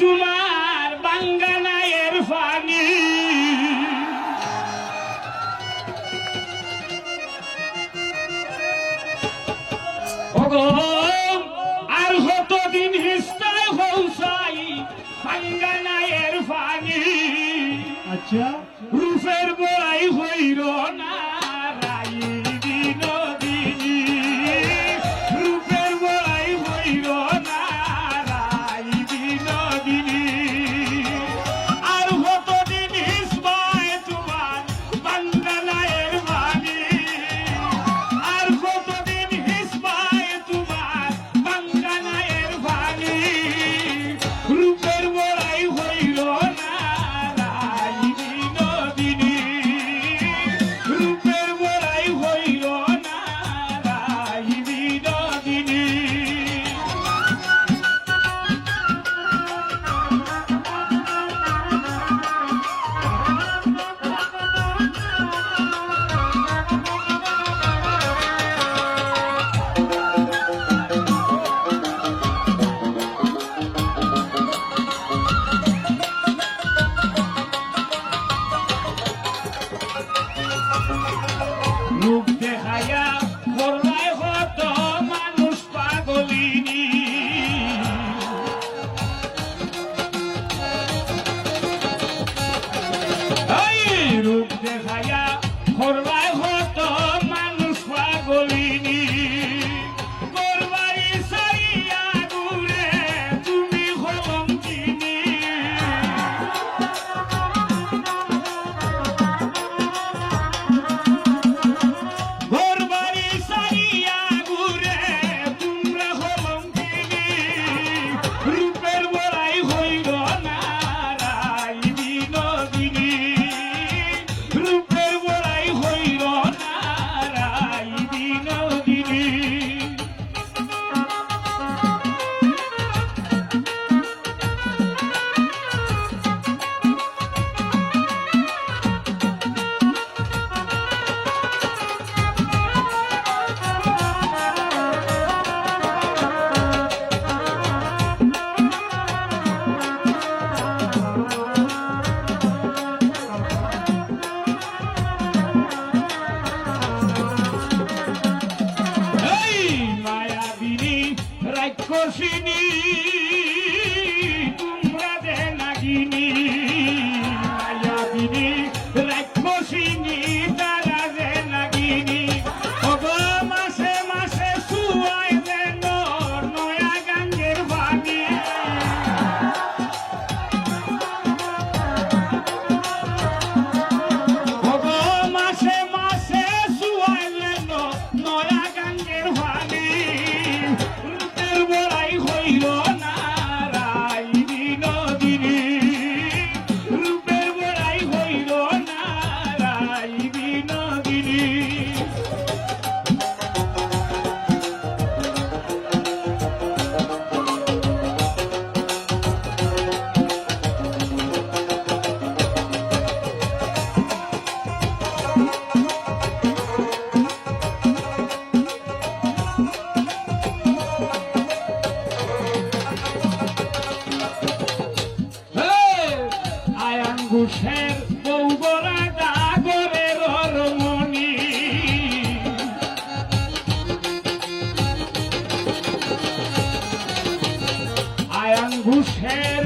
তোমার বাঙ্গানায়ের ফানি আর কতদিন হিস্তায় হৌসাই বাঙ্গানায়ের ফানি আচ্ছা। রুফের বড়াই হইর Move. রাক্ষসিনী। মানুষের বৌগরা ডাগরের হরমণি। আয়াঙ্গুষের